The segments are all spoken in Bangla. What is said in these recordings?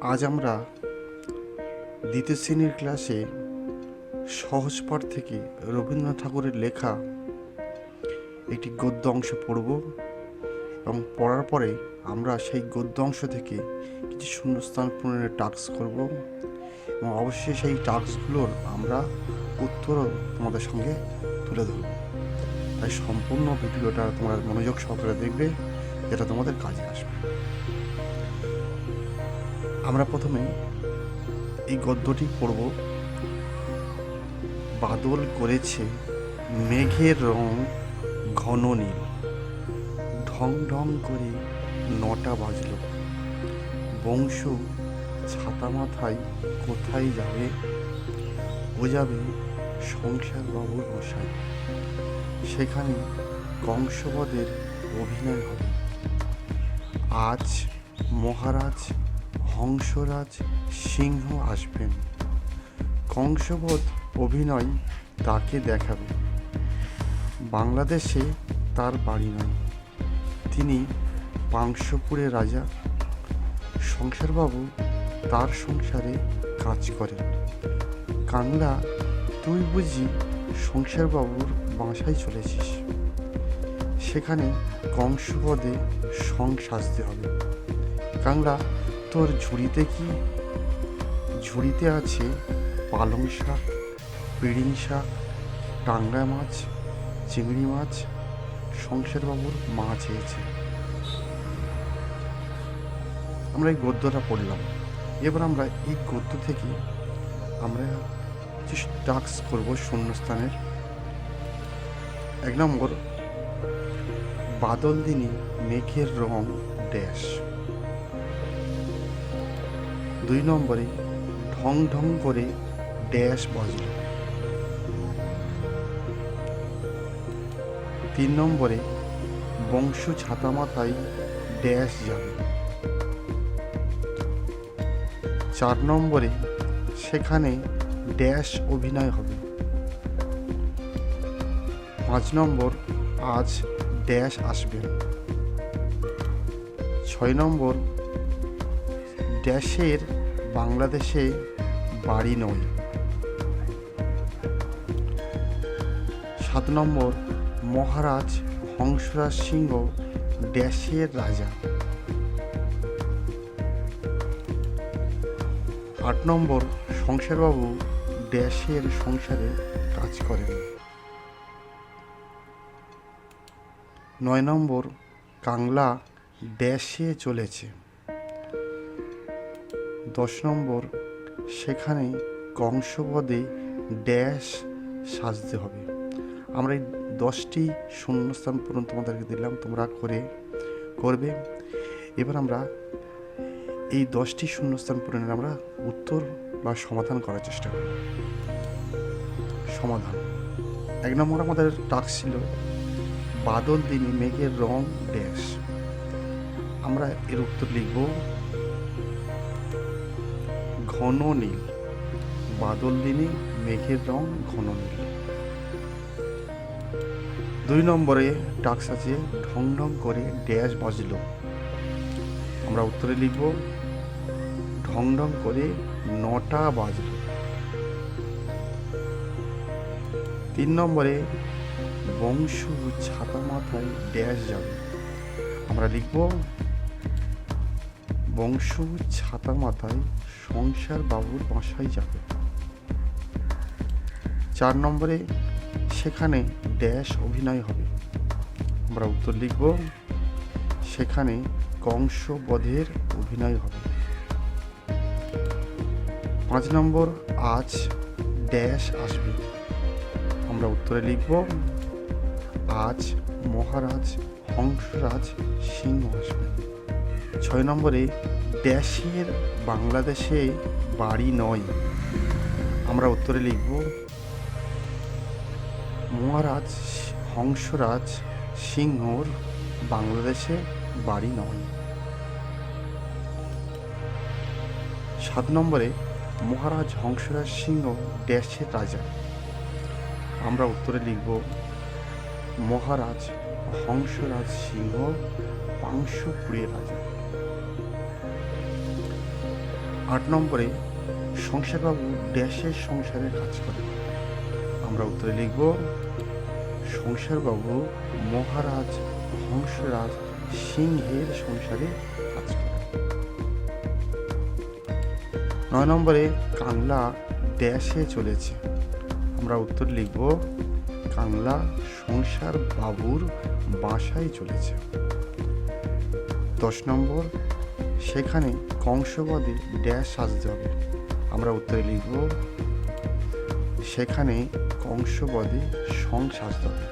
আজ আমরা দ্বিতীয় শ্রেণির ক্লাসে সহজ পাঠ থেকে রবীন্দ্রনাথ ঠাকুরের লেখা একটি গদ্য অংশ পড়ব এবং পড়ার পরে আমরা সেই গদ্য অংশ থেকে কিছু শূন্যস্থান পূরণের টাস্ক করব এবং অবশ্যই সেই টাস্কগুলোর আমরা উত্তরও তোমাদের সঙ্গে তুলে ধরব। তাই সম্পূর্ণ ভিডিওটা তোমরা মনোযোগ সহকারে দেখবে, যেটা তোমাদের কাজে আসবে। আমরা প্রথমে এই গদ্যটি পড়ব। বাদল করেছে মেঘের রং ঘন নীল। ঢং ঢং করে নটা বাজল। বংশ ছাতা মাথায় কোথায় যাবে? ও যাবে সংসার বাবুর মশাই সেখানে কংসবদের অভিনয় হবে। আজ মহারাজ হংসরাজ সিংহ আসবেন। কংসবধ অভিনয় তাকে দেখাবে। বাংলাদেশে তার বাড়ি নয়। তিনি পাংশপুরের রাজা। সংসারবাবু তার সংসারে কাজ করেন। কাংলা তুই বুঝি সংসারবাবুর বাসায় চলেছিস। সেখানে কংসপদে সং সাজতে হবে। কাংলা তোর ঝুড়িতে কি? ঝুড়িতে আছে পালং শাক, পিড়িং শাক টাঙ্গা মাছ, চিংড়ি মাছ সংসারবাবুর মা চেয়েছে আমরা এই গদ্যটা পড়লাম। এবার আমরা এই গদ্য থেকে আমরা কিছু টাস্ক করব শূন্যস্থানের। এক নম্বর বাদল দিনে মেঘের রং ড্যাশ। দুই নম্বরে ঢং ঢং করে ড্যাশ বাজল। তিন নম্বরে বংশ ছাতা মাথায় ড্যাশ যাবে চার নম্বরে সেখানে ড্যাশ অভিনয় হবে। পাঁচ নম্বর আজ ড্যাশ আসবে। ছয় নম্বর ড্যাশের বাংলাদেশে বাড়ি নয়। সাত নম্বর, মহারাজ হংসরাজ সিংহ ড্যাশের রাজা। আট নম্বর সংসারবাবু ড্যাশের সংসারে কাজ করেন। নয় নম্বর, কাংলা ড্যাশে চলেছে। দশ নম্বর সেখানে কংসপদে ড্যাশ সাজতে হবে। আমরা এই দশটি শূন্যস্থান পূরণ তোমাদেরকে দিলাম, তোমরা করে করবে। এবার আমরা এই দশটি শূন্যস্থান পূরণের আমরা উত্তর বা সমাধান করার চেষ্টা করি। সমাধান। এক নম্বর আমাদের টাস্ক ছিল বাদল দিনে মেঘের রং ড্যাশ। আমরা এর উত্তর লিখব ঘন নীল, বাদল দিনে মেঘের রং ঘন নীল। দুই নম্বরে টাক্স আছে ঢং ঢং করে ড্যাশ বাজল। আমরা উত্তরে লিখব, ঢং ঢং করে নটা বাজল। তিন নম্বরে, বংশ ছাতা মাথায় ড্যাশ যাবে আমরা লিখব বংশ, ছাতা মাথায়, সংসার বাবুর বাসায় যাবে। চার নম্বরে, সেখানে ড্যাশ অভিনয় হবে। আমরা উত্তর লিখব, সেখানে কংস বধের অভিনয় হবে। পাঁচ নম্বর, আজ ড্যাশ আসবে। আমরা উত্তরে লিখব, আজ মহারাজ, হংসরাজ সিংহ আসবে ছয় নম্বরে ড্যাশের বাংলাদেশে বাড়ি নয়। আমরা উত্তরে লিখব, মহারাজ হংসরাজ সিংহর বাংলাদেশে বাড়ি নয়। সাত নম্বরে, মহারাজ হংসরাজ সিংহ ড্যাশের রাজা। আমরা উত্তরে লিখব, মহারাজ হংসরাজ সিংহ পাংশুপুরের রাজা। নম্বরে সংসারবাবু ড্যাশের সংসারে কাজ করে আমরা উত্তরে লিখব, সংসারবাবু মহারাজ হংসরাজ সিংহের সংসারে কাজ করে নয় নম্বরে কাংলা ড্যাশে চলেছে। আমরা উত্তর লিখব, কাংলা সংসার বাবুর বাসায় চলেছে। দশ নম্বর সেখানে কংসবাদে ড্যাশ সাজতে হবে আমরা উত্তরে লিখব, সেখানে কংসবদে সং সাজতে হবে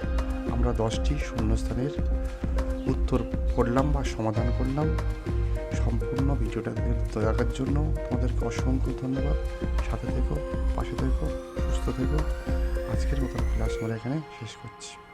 আমরা দশটি শূন্যস্থানের উত্তর পড়লাম বা সমাধান করলাম। সম্পূর্ণ ভিডিওটা দেখার জন্য তোমাদেরকে অসংখ্য ধন্যবাদ। সাথে থেকো, পাশে থেকো, সুস্থ থেকো। আজকের মতো ক্লাস আমরা এখানে শেষ করছি।